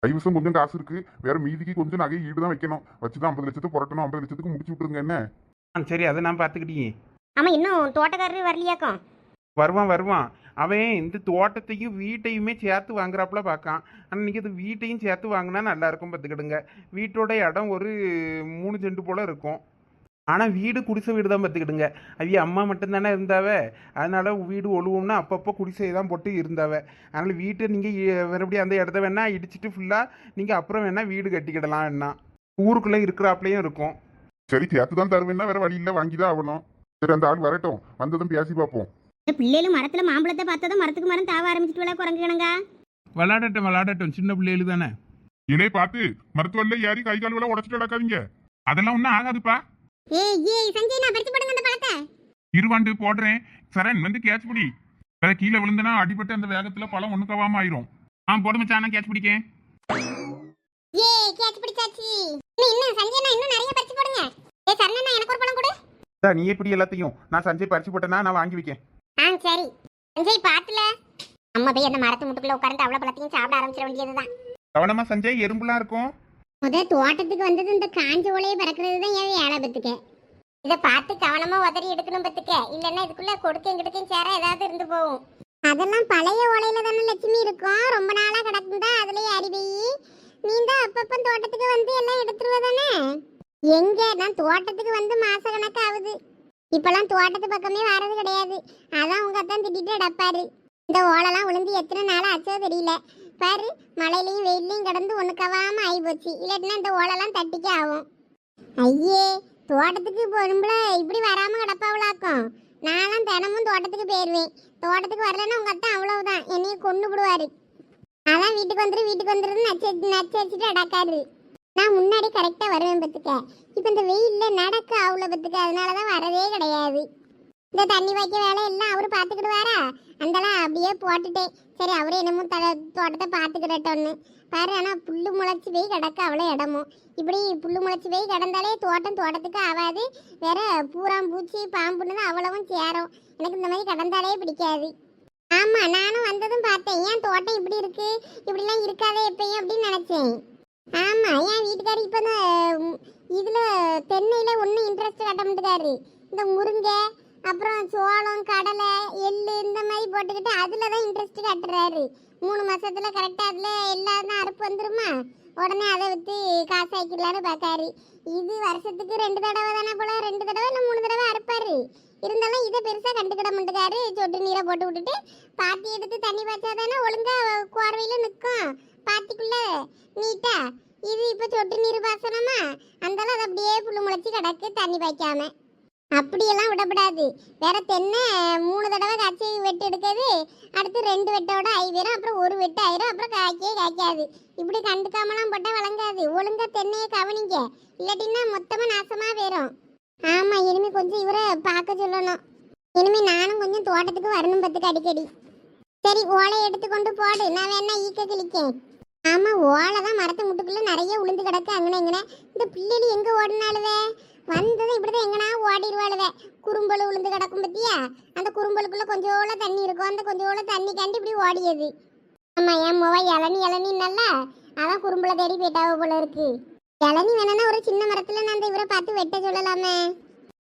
கைவசம் கொஞ்சம் காசு இருக்கு. வேற மீதிக்கு கொஞ்சம் நகை ஈடு தான் வைக்கணும். வச்சுதான் ஐம்பது லட்சத்துக்கு புரட்டணும். ஐம்பது லட்சத்துக்கு முடிச்சு விட்டுருங்க என்ன? ஆ சரி அதை நான் பார்த்துக்கிட்டே ஆமா இன்னும் தோட்டக்காரரு வரலையாக்கும்? வருவான் வருவான். அவன் இந்த தோட்டத்தையும் வீட்டையுமே சேர்த்து வாங்குறாப்புல பார்க்கான். ஆனால் நீங்கள் இது வீட்டையும் சேர்த்து வாங்கினா நல்லா இருக்கும் பார்த்துக்கிடுங்க. வீட்டோட இடம் ஒரு மூணு செண்டு போல் இருக்கும். ஆனால் வீடு குடிசை வீடு தான் பார்த்துக்கிடுங்க. அவிய அம்மா மட்டும்தானே இருந்தாவ? அதனால வீடு ஒழுவும்னா அப்பப்போ குடிசை தான் போட்டு இருந்தாவ. அதனால் வீட்டை நீங்கள் மறுபடியும் அந்த இடத்த வேணா இடிச்சிட்டு ஃபுல்லாக நீங்கள் அப்புறம் வேணா வீடு கட்டிக்கிடலாம் வேணா ஊருக்குள்ளே இருக்கிறாப்புலையும் இருக்கும். சரி சேர்த்து தான் தருவேன்னா வேற வழி இல்லை வாங்கி தான் ஆகணும். சரி அந்த ஆள் வரட்டும். வந்ததும் பேசி பார்ப்போம். இந்த பிள்ளைகளும் மரத்துல மாம்பழத்தை பார்த்ததும் மரத்துக்கு மரம் தாவ ஆரம்பிச்சிட்டு குரங்கு கணங்க? விளாடட்டும் விளாடட்டும். சின்ன பிள்ளைகளு தானே? இலே பார்த்து மருத்துவல்ல ஏறி கை கால் விட உடச்சிட்டு நடக்காதீங்க அதெல்லாம் ஒன்றும் ஆகாதுப்பா. ஏய் ஏய் சஞ்சய் நான் பறிச்சு போடுங்க அந்த பழத்தை. இருவாண்டு போடுறேன். சரண் வந்து கேட்ச் பிடி. வேற கீழே விழுந்தனா அடிபட்டு அந்த வேகத்துல பழம் ஒண்ணுக்கவாம ஆயிரும். ஆ போடு மச்சான் நான் கேட்ச் பிடிக்கேன். ஏய் கேட்ச் பிடிச்சாச்சு. இன்னும் சஞ்சய் நான் இன்னும் நிறைய பறிச்சு போடுங்க. ஏய் சரணா எனக்கு ஒரு பழம் கொடு. நீ எப்படி எல்லாத்தையும்? நான் சஞ்சய் பறிச்சு போட்டேன்னா நான் வாங்கி வைக்கேன். ஆ சரி. சஞ்சய் பாத்துல அம்மா போய் அந்த மரத்து முட்டுக்குள்ள உட்கார்ந்து அவ்வளவு பழத்தையும் சாப்பிட ஆரம்பிச்சிட வேண்டியதுதான். கவனமா சஞ்சய் எறும்புலாம் இருக்கும். முத தோட்டத்துக்கு வந்தது இந்த காஞ்ச ஓலையை பறக்கிறது தான் என் வேலை பத்துக்க. இதை பார்த்து கவனமா உதறி எடுக்கணும் பத்துக்க. இல்லைன்னா இதுக்குள்ள கொடுக்கையும் கிடக்கையும் சேர ஏதாவது இருந்து போகும். அதெல்லாம் பழைய ஓலையில தானே லட்சுமி இருக்கும். ரொம்ப நாளா கிடக்குதா? அதுலயே அறிவி போய். நீ தான் அப்பப்ப தோட்டத்துக்கு வந்து எல்லாம் எடுத்துருவ தானே? எங்க? நான் தோட்டத்துக்கு வந்து மாச கணக்கு ஆகுது. இப்பெல்லாம் தோட்டத்து பக்கமே வர்றது கிடையாது. அதான் உங்க அத்தான் திட்டிட்டு அடப்பாரு இந்த ஓலைலாம் விழுந்து எத்தனை நாள் ஆச்சோ தெரியல. பாரு மழையிலையும் வெயிலையும் கிடந்து ஒன்று கவாம ஆகி போச்சு இல்லாட்டினா இந்த ஓலெல்லாம் தட்டிக்க ஆகும். ஐயே தோட்டத்துக்கு போகும்போல இப்படி வராம கிடப்பாவளாக்கும் நானும் தினமும் தோட்டத்துக்கு போயிடுவேன் தோட்டத்துக்கு வரலன்னா உங்க அத்தான் அவ்வளவுதான். என்னையும் கொண்டு விடுவாரு. அதான் வீட்டுக்கு வந்துரு வீட்டுக்கு வந்துருன்னு நச்சு நச்சு வச்சுட்டு அடக்காரு நான் முன்னாடி கரெக்டாக வருவேன் பத்துக்க இப்போ இந்த வெயிலில் நடக்க அவ்வளோ பத்துக்க அதனால தான் வரதே கிடையாது. இந்த தண்ணி வைக்க வேலை எல்லாம் அவரு பார்த்துக்கிடுவாரா? அந்தலாம் அப்படியே போட்டுட்டேன். சரி அவரே என்னமோ த தோட்டத்தை பார்த்துக்கிடட்டோன்னு பாரு ஆனால் புல்லு முளைச்சி போய் கிடக்க அவ்வளோ இடமும் இப்படி புல்லு முளைச்சி போய் கிடந்தாலே தோட்டம் தோட்டத்துக்கு ஆகாது வேற பூராம்பூச்சி பாம்புன்னு தான் அவ்வளவும் சேரும். எனக்கு இந்த மாதிரி கிடந்தாலே பிடிக்காது. ஆமாம் நானும் வந்ததும் பார்த்தேன். ஏன் தோட்டம் இப்படி இருக்கு? இப்படிலாம் இருக்காதே எப்பயும் அப்படின்னு நினச்சேன். ஆமாம் ஏன் வீட்டுக்காரர் இப்போ தான் இதில் தென்னையில் ஒன்றும் இன்ட்ரெஸ்ட் கட்ட மாட்டேக்காரு. இந்த முருங்கை அப்புறம் சோளம் கடலை எள்ளு இந்த மாதிரி போட்டுக்கிட்டு அதில் தான் இன்ட்ரெஸ்ட் காட்டுறாரு. மூணு மாதத்தில் கரெக்டாக அதில் எல்லாம் அறுப்பு வந்துருமா? உடனே அதை விற்று காசு ஆக்கிடலான்னு பார்க்காரு. இது வருஷத்துக்கு ரெண்டு தடவை தானே போல? ரெண்டு தடவை இல்லை மூணு தடவை அறுப்பார். இருந்தாலும் இதை பெருசாக கண்டுக்கிட மாட்டேக்காரு சொட்டு நீரை போட்டு விட்டுட்டு பாத்தி எடுத்து தண்ணி பாய்ச்சா தானே ஒழுங்காக கோர்வையில் நிற்கும். பாத்திக்குள்ள நீட்டாக இது இப்போ சொட்டு நீர் பாசனமா? அந்தாலும் அது அப்படியே புல்லு முளைச்சி கிடக்கு தண்ணி பாய்க்காமல் அப்படியெல்லாம் விடப்படாது. வேற தென்னை மூணு தடவை காய்ச்சி வெட்டு எடுக்கிறது அடுத்து ரெண்டு வெட்டோட ஆயிரம் அப்புறம் ஒரு வெட்டு ஆயிரும் அப்புறம் காய்க்கே காய்க்காது. இப்படி கண்டுக்காமலாம் போட்டால் வழங்காது ஒழுங்கா தென்னையை கவனிங்க. இல்லாட்டின்னா மொத்தமாக நாசமாக போயிடும் ஆமாம் இனிமே கொஞ்சம் இவரை பார்க்க சொல்லணும். இனிமே நானும் கொஞ்சம் தோட்டத்துக்கு வரணும் பத்துக்கு அடிக்கடி. சரி ஓலை எடுத்து கொண்டு போடு. நான் வேணா ஈக்க கிழிக்கேன். ஆமா ஓலை தான் மரத்து முட்டுக்குள்ள நிறைய உளுந்து கிடக்கு. அங்கே இங்கன. இந்த பிள்ளைகள் எங்க ஓடினாலுவே வந்ததும் இப்படிதான் எங்கனா ஓடிடுவாளுவே. குறும்பல் உளுந்து கிடக்கும் பத்தியா? அந்த குறும்பலுக்குள்ள கொஞ்சோள தண்ணி இருக்கும். அந்த கொஞ்சோள தண்ணி கண்டு இப்படி ஓடியது. ஆமா என் முவ இளநி இளநி அவன் அதான் குறும்பல தேடி போயிட்டாவ போல இருக்கு. இளநி வேணும்னா ஒரு சின்ன மரத்துல நான் அந்த இவரை பார்த்து வெட்ட சொல்லலாமே.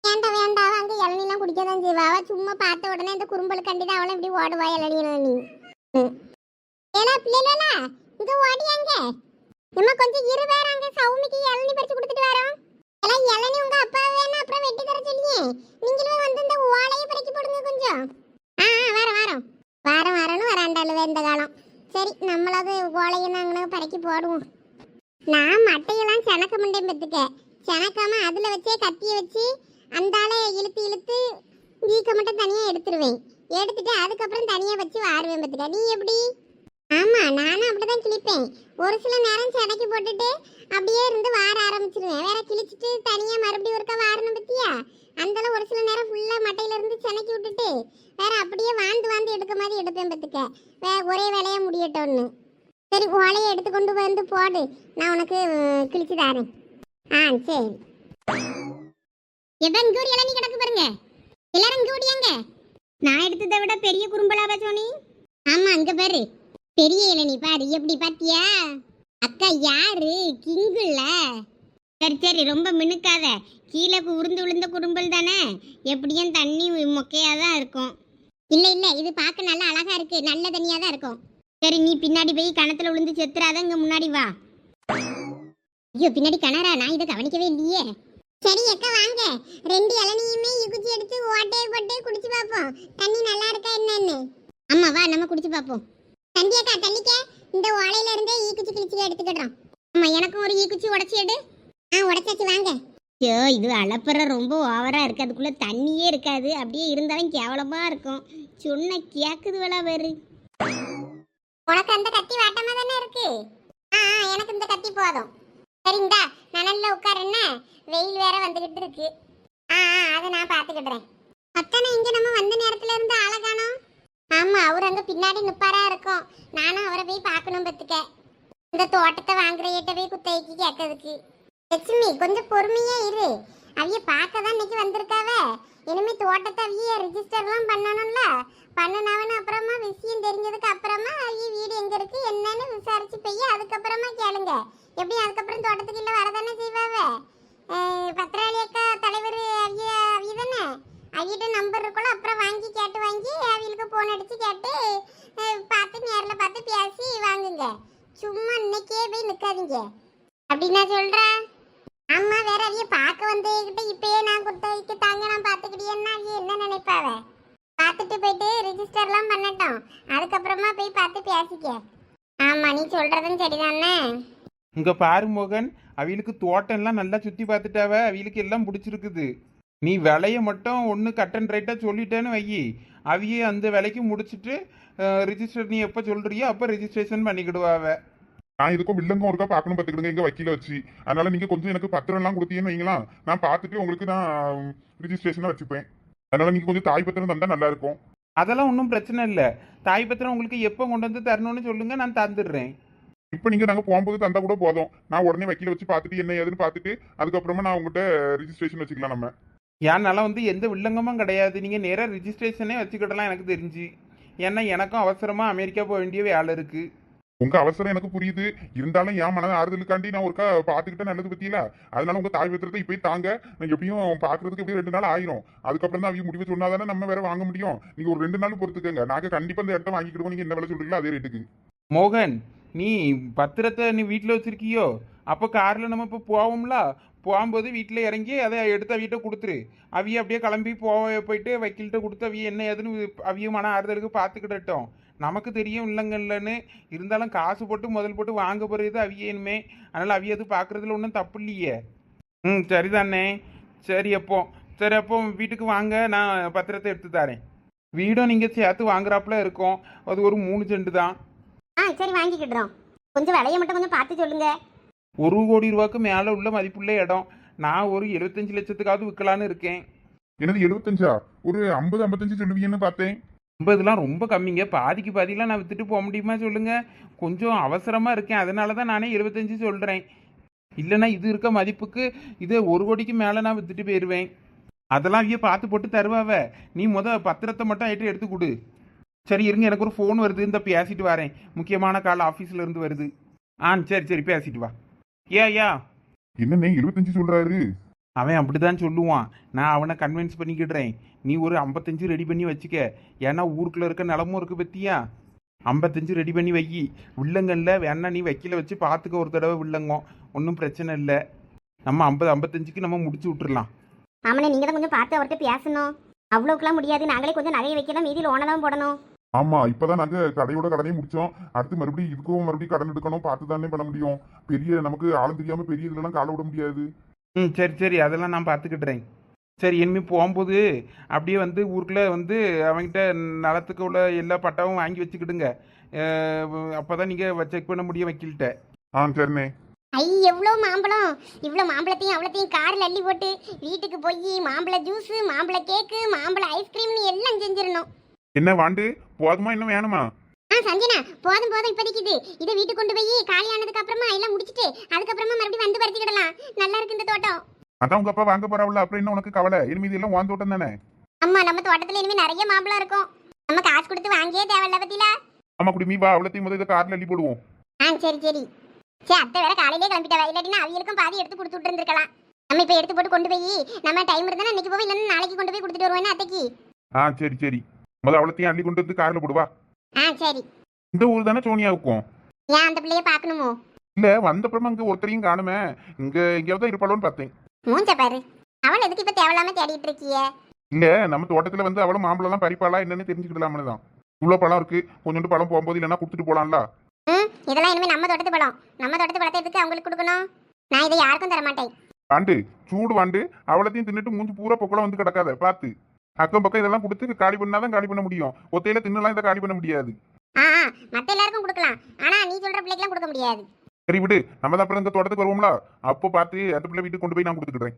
வேண்டாம் வேண்டாம் அங்க இளநிலாம் குடிக்கதான் செய்வா. அவள் சும்மா பார்த்த உடனே இந்த குறும்பல் கண்டிதான் அவளும் இப்படி ஓடுவா இளநி இளநி. ம். ஏலா பிள்ளைகளா இங்க ஓடியாங்க. நம்ம கொஞ்சம் இரு வேற அங்க சௌமிக்கு இளநி பறிச்சு கொடுத்துட்டு வரோம் இளநி உங்க அப்பா வேணா அப்புறம் வெட்டி தர சொல்லியே. நீங்களும் வந்து இந்த ஓலையை பறிச்சு போடுங்க கொஞ்சம். ஆ ஆ வாரம் வாரம். வாரம் வாரம்னு வராண்டாளுவே இந்த காலம். சரி நம்மளாவது ஓலையை நாங்கள் பறக்கி போடுவோம். நான் மட்டையெல்லாம் சனக்க முண்டேன் பெற்றுக்க சனக்காம அதில் வச்சே கத்தியை வச்சு அந்தால இழுத்து இழுத்து வீக்க மட்டும் தனியாக எடுத்துருவேன். எடுத்துட்டு அதுக்கப்புறம் தனியாக வச்சு வாருவேன் பெற்றுக்க நீ எப்படி? ஆமா நானும் அப்படிதான் கிழிப்பேன். ஒரு சில நேரம் செடக்கி போட்டுட்டு அப்படியே இருந்து வார ஆரம்பிச்சிருவேன். வேற கிழிச்சிட்டு தனியா மறுபடியும் ஒருக்கா வாரணும் பத்தியா? அந்த ஒரு சில நேரம் ஃபுல்லா மட்டையில இருந்து செனக்கி விட்டுட்டு வேற அப்படியே வாழ்ந்து வாழ்ந்து எடுக்க மாதிரி எடுப்பேன் பத்துக்க வே ஒரே வேலையா முடியட்டும்னு. சரி ஓலையை எடுத்து கொண்டு வந்து போடு. நான் உனக்கு கிழிச்சு தாரேன். ஆ சரி. எதா கூடி இளநீ கிடக்கு பாருங்க. எல்லாரும் கூடியங்க நான் எடுத்ததை விட பெரிய குறும்பலாவா சோனி? ஆமா அங்க பாரு. பெரிய இளநீ பாரு எப்படி பாத்தியா? அக்கா யாரு? கிங்குல்ல சரி சரி ரொம்ப மினுக்காத. கீழே உருந்து விழுந்த குறும்பல் தானே? எப்படியும் தண்ணி மொக்கையாக தான் இருக்கும். இல்லை இல்லை இது பார்க்க நல்லா அழகாக இருக்கு. நல்ல தனியாக தான் இருக்கும். சரி நீ பின்னாடி போய் கிணத்துல விழுந்து செத்துறாத இங்கே முன்னாடி வா. ஐயோ பின்னாடி கணரா நான் இதை கவனிக்கவே இல்லையே. சரி அக்கா வாங்க. ரெண்டு இளநியுமே குச்சி எடுத்து ஓட்டையை போட்டு குடிச்சு பார்ப்போம் தண்ணி நல்லா இருக்கா என்னன்னு? ஆமா வா நம்ம குடிச்சு பார்ப்போம் அக்கா தள்ளிக்க. இந்த ஓலையில இருந்தே ஈக்குச்சி கிழிச்சு எடுத்துக்கிடுறோம். ஆமா எனக்கும் ஒரு ஈக்குச்சி உடச்சி எடு. ஆ உடச்சாச்சு வாங்க. ஐயோ இது அளப்புற ரொம்ப ஓவரா இருக்கு. அதுக்குள்ள தண்ணியே இருக்காது. அப்படியே இருந்தாலும் கேவலமா இருக்கும். சொன்ன கேக்குது வேலை வேறு. உனக்கு அந்த கத்தி வாட்டமா தானே இருக்கு? ஆ எனக்கு இந்த கத்தி போதும். சரிங்களா நனல்ல உட்காருஎன்ன வெயில் வேற வந்துகிட்டு இருக்கு. ஆ அதை நான் பாத்துக்கிடுறேன் அத்தனை இங்க நம்ம வந்த நேரத்துல இருந்து காணோம் ஆமா அவர் அங்க பின்னாடி நிப்பாரா இருக்கும். நானும் அவரை போய் பார்க்கணும் பத்துக்க. இந்த தோட்டத்தை வாங்குற ஏட்ட போய் குத்தகைக்கு கேட்கறதுக்கு லட்சுமி கொஞ்சம் பொறுமையா இரு. அவிய பார்க்க தான் இன்னைக்கு வந்திருக்காவ. இனிமே தோட்டத்தை அவிய ரிஜிஸ்டர்லாம் பண்ணணும்ல? பண்ணுனவனு அப்புறமா விஷயம் தெரிஞ்சதுக்கு அப்புறமா அவிய வீடு எங்க இருக்கு என்னன்னு விசாரிச்சு போய் அதுக்கப்புறமா கேளுங்க. எப்படி அதுக்கப்புறம் தோட்டத்துக்கு இல்லை வரதானே செய்வாவ? பத்திராளி அக்கா தலைவர் அவிய அவிய தானே அவியிட்ட நம்பர் இருக்கும்ல அப்புறம் வாங்கி கேட்டு வாங்கி அவிகளுக்கு போன் அடித்து கேட்டு பார்த்து நேரில் பார்த்து பேசி வாங்குங்க. சும்மா இன்னைக்கே போய் நிற்காதீங்க அப்படின்னா சொல்கிறேன் அம்மா வேற அவிய பார்க்க வந்ததுகிட்ட இப்பயே நான் குத்தகைக்கு தாங்க நான் பார்த்துக்கிட்டேன்னா அவிய என்ன நினைப்பாவ? பார்த்துட்டு போயிட்டு ரிஜிஸ்டர்லாம் பண்ணட்டும். அதுக்கப்புறமா போய் பார்த்து பேசிக்க. ஆமாம் நீ சொல்கிறதும் சரிதானே? இங்க பாரு மோகன் அவளுக்கு தோட்டம் எல்லாம் நல்லா சுத்தி பார்த்துட்டாவ. அவளுக்கு எல்லாம் பிடிச்சிருக்குது. நீ விலைய மட்டும் ஒன்று கட் அண்ட் ரைட்டாக சொல்லிட்டேன்னு வை அவியே அந்த விலைக்கு முடிச்சிட்டு ரிஜிஸ்டர் நீ எப்போ சொல்றியோ அப்போ ரிஜிஸ்ட்ரேஷன் பண்ணிக்கிடுவாவ நான் இதுக்கும் வில்லங்கம் ஒருக்கா பார்க்கணும் பார்த்துக்கிடுங்க எங்க வக்கீல வச்சு. அதனால நீங்க கொஞ்சம் எனக்கு பத்திரம் எல்லாம் கொடுத்தீங்கன்னு வைங்களா நான் பார்த்துட்டு உங்களுக்கு நான் ரிஜிஸ்ட்ரேஷனை வச்சுப்பேன். அதனால நீங்க கொஞ்சம் தாய் பத்திரம் தந்தா நல்லா இருக்கும். அதெல்லாம் ஒன்றும் பிரச்சனை இல்லை. தாய் பத்திரம் உங்களுக்கு எப்போ கொண்டு வந்து தரணும்னு சொல்லுங்க நான் தந்துடுறேன். இப்போ நீங்க நாங்க போகும்போது தந்தா கூட போதும். நான் உடனே வக்கீல வச்சு பார்த்துட்டு என்ன ஏதுன்னு பார்த்துட்டு அதுக்கப்புறமா நான் உங்ககிட்ட ரிஜிஸ்ட்ரேஷன் வச்சுக்கலாம் நம்ம. ஏன்னால வந்து எந்த வில்லங்கமும் கிடையாது. நீங்கள் நேராக ரிஜிஸ்ட்ரேஷனே வச்சுக்கிடலாம் எனக்கு தெரிஞ்சு. ஏன்னா எனக்கும் அவசரமாக அமெரிக்கா போக வேண்டிய வேலை இருக்குது உங்க அவசரம் எனக்கு புரியுது. இருந்தாலும் என் மனதை ஆறுதலுக்காண்டி நான் ஒருக்கா பார்த்துக்கிட்டே நல்லது பத்தியில. அதனால உங்க தாய் பத்திரத்தை இப்போயே தாங்க. எப்படியும் பார்க்கறதுக்கு எப்படியும் ரெண்டு நாள் ஆயிரும். அதுக்கப்புறம் தான் அவங்க முடிவு சொன்னாதானே நம்ம வேற வாங்க முடியும். நீங்க ஒரு ரெண்டு நாள் பொறுத்துக்கங்க. நாங்க கண்டிப்பா இந்த இடத்த வாங்கிக்கிடுவோம். நீங்க என்ன விலை சொல்றீங்களோ அதே ரேட்டுக்கு மோகன் நீ பத்திரத்தை நீ வீட்டில் வச்சிருக்கியோ? அப்போ காரில் நம்ம இப்போ போவோம்ல? போகும்போது வீட்டில் இறங்கி அதை எடுத்து அவியிட்ட கொடுத்துரு. அவிய அப்படியே கிளம்பி போக போயிட்டு வக்கீல்கிட்ட கொடுத்து அவிய என்ன ஏதுன்னு அவிய மன ஆறுதலுக்கு பார்த்துக்கிட்டோம் நமக்கு தெரியும் இல்லைங்க இல்லைன்னு இருந்தாலும் காசு போட்டு முதல் போட்டு வாங்க போகிறது அவியனுமே அதனால் அவிய அது பார்க்குறதுல ஒன்றும் தப்பு இல்லையே. ம் சரிதானே. சரி அப்போ. சரி அப்போ வீட்டுக்கு வாங்க. நான் பத்திரத்தை எடுத்து தரேன். வீடும் நீங்கள் சேர்த்து வாங்குறாப்புல இருக்கும். அது ஒரு மூணு செண்டு தான். ஆ சரி வாங்கிக்கிடுறோம். கொஞ்சம் விலையை மட்டும் கொஞ்சம் பார்த்து சொல்லுங்கள் ஒரு கோடி ரூபாய்க்கு மேலே உள்ள மதிப்புள்ள இடம். நான் ஒரு எழுபத்தஞ்சு லட்சத்துக்காவது விற்கலான்னு இருக்கேன். எனது எழுபத்தஞ்சா? ஒரு ஐம்பது ஐம்பத்தஞ்சு சொல்லுவீங்கன்னு பார்த்தேன். ஐம்பதுலாம் ரொம்ப கம்மிங்க. பாதிக்கு பாதிலாம் நான் வித்துட்டு போக முடியுமா சொல்லுங்க. கொஞ்சம் அவசரமாக இருக்கேன். அதனால தான் நானே எழுபத்தஞ்சு சொல்கிறேன் இல்லைன்னா இது இருக்க மதிப்புக்கு இது ஒரு கோடிக்கு மேலே நான் வித்துட்டு போயிடுவேன் அதெல்லாம் ஐயா பார்த்து போட்டு தருவாவ. நீ முத பத்திரத்தை மட்டும் ஆயிட்டு எடுத்து கொடு. சரி இருங்க எனக்கு ஒரு ஃபோன் வருது. இந்த பேசிட்டு வரேன். முக்கியமான கால் ஆஃபீஸில் இருந்து வருது. ஆ சரி சரி பேசிட்டு வா. ஏ ஐயா என்னண்ணே எழுபத்தஞ்சு சொல்றாரு. அவன் அப்படிதான் சொல்லுவான். நான் அவனை கன்வின்ஸ் பண்ணிக்கிடுறேன். நீ ஒரு ஐம்பத்தஞ்சு ரெடி பண்ணி வச்சுக்க. ஏன்னா ஊருக்குள்ள இருக்க நிலமும் இருக்கு பத்தியா? ஐம்பத்தஞ்சு ரெடி பண்ணி வை. வில்லங்கல்ல வேணா நீ வைக்கல வச்சு பார்த்துக்க ஒரு தடவை வில்லங்கம். ஒன்றும் பிரச்சனை இல்லை. நம்ம ஐம்பது ஐம்பத்தஞ்சுக்கு நம்ம முடிச்சு விட்டுறலாம். ஆமாண்ணே நீங்கள் தான் கொஞ்சம் பார்த்து அவர்கிட்ட பேசணும். அவ்வளோக்கெல்லாம் முடியாது. நாங்களே கொஞ்சம் நகையை வைக்கலாம் மீதி லோனை தான் போடணும். ஆமா இப்பதான் நாங்க கடையோட கடையை முடிச்சோம். அடுத்து மறுபடியும் இதுக்கும் மறுபடியும் கடன் எடுக்கணும் பார்த்து தானே பண்ண முடியும். பெரிய நமக்கு ஆளும் தெரியாம பெரிய இதுலாம் கால விட முடியாது. ம் சரி சரி. அதெல்லாம் நான் பார்த்துக்கிடுறேன் சரி இனிமேல் போகும்போது அப்படியே வந்து ஊருக்குள்ளே வந்து அவன்கிட்ட நலத்துக்கு உள்ள எல்லா பட்டாவும் வாங்கி வச்சுக்கிடுங்க. அப்போ தான் நீங்கள் செக் பண்ண முடியும் வக்கீல்கிட்ட ஆ சரிண்ணே. ஐ எவ்வளோ மாம்பழம்? இவ்வளோ மாம்பழத்தையும் அவ்வளோத்தையும் காரில் அள்ளி போட்டு வீட்டுக்கு போய் மாம்பழ ஜூஸ் மாம்பழ கேக்கு மாம்பழ ஐஸ்கிரீம்னு எல்லாம் செஞ்சிடணும். என்ன வாண்டு? போதுமா இன்னும் வேணுமா? ஆ சஞ்சனா போதும் போதும் இப்போதைக்கு இது. இதை வீட்டுக்கு கொண்டு போய் காலி ஆனதுக்கு அப்புறமா எல்லாம் முடிச்சிட்டு அதுக்கப்புறமா மறுபடியும் வந்து பறிச்சுக்கிடலாம் நல்லா இருக்கு இந்த தோட்டம். அதான் உங்க அப்பா வாங்க போறாவுல அப்புறம் என்ன உனக்கு கவலை. இனிமே இதெல்லாம் வாங்க தோட்டம் தானே? அம்மா நம்ம தோட்டத்துல இனிமே நிறைய மாம்பழம் இருக்கும். நம்ம காசு கொடுத்து வாங்கியே தேவையில்ல பத்தில? ஆமா குடிமி வா அவ்வளோத்தையும் முதல்ல கார்ல அள்ளி போடுவோம். ஆ சரி சரி. சரி அத்தை வேற காலையிலே கிளம்பிட்டவா இல்லாட்டினா அவியலுக்கும் பாதி எடுத்து கொடுத்து விட்டு இருந்திருக்கலாம் நம்ம இப்போ எடுத்து போட்டு கொண்டு போய் நம்ம டைம் இருந்தா இன்னைக்கு போய் இல்லைன்னா நாளைக்கு கொண்டு போய் கொடுத்துட்டு வருவேன் அத்தைக்கு? ஆ சரி சரி. முதல் அவ்வளோத்தையும் அள்ளி கொண்டு வந்து கார்ல போடுவா. ஆ சரி. இந்த ஊர் தானே சோனியாவுக்கும்? ஏன் அந்த பிள்ளைய பார்க்கணுமோ? இல்ல வந்தப்புறமா அங்க ஒருத்தரையும் காணுமே. இங்க எங்கேயாவது இருப்பாளோன்னு பார்த்தேன். மூஞ்ச பாரு. அவள் எதுக்கு இப்போ தேவையில்லாம தேடிட்டு இருக்கிய? இல்ல நம்ம தோட்டத்துல வந்து அவளும் மாம்பழம் எல்லாம் பறிப்பாளா என்னன்னு தெரிஞ்சுக்கிடலாம்னு தான். இவ்வளவு பழம் இருக்கு. கொஞ்சோண்டு பழம் போகும்போது இல்லைன்னா கொடுத்துட்டு போலாம்ல. ம் இதெல்லாம் இனிமே நம்ம தோட்டத்து பழம். நம்ம தோட்டத்து பழத்தை எதுக்கு அவங்களுக்கு கொடுக்கணும்? நான் இதை யாருக்கும் தர மாட்டேன் வாண்டு சூடு வாண்டு. அவளத்தையும் தின்னுட்டு மூஞ்சி பூரா பொக்கலம் வந்து கிடக்காத பார்த்து. அக்கம் பக்கம் இதெல்லாம் கொடுத்து காலி பண்ணாதான் காலி பண்ண முடியும். ஒத்தையில தின்னலாம் இதை காலி பண்ண முடியாது. ஆ மற்ற எல்லாருக்கும் கொடுக்கலாம். ஆனா நீ சொல்ற பிள்ளைக்கெல்லாம் கொடுக்க முடியாது. சரி விடு. நம்ம தான் அப்புறம் இந்த தோட்டத்துக்கு வருவோம்ல. அப்போ பார்த்து அந்த பிள்ளை வீட்டுக்கு கொண்டு போய் நான் கொடுத்துக்கிறேன்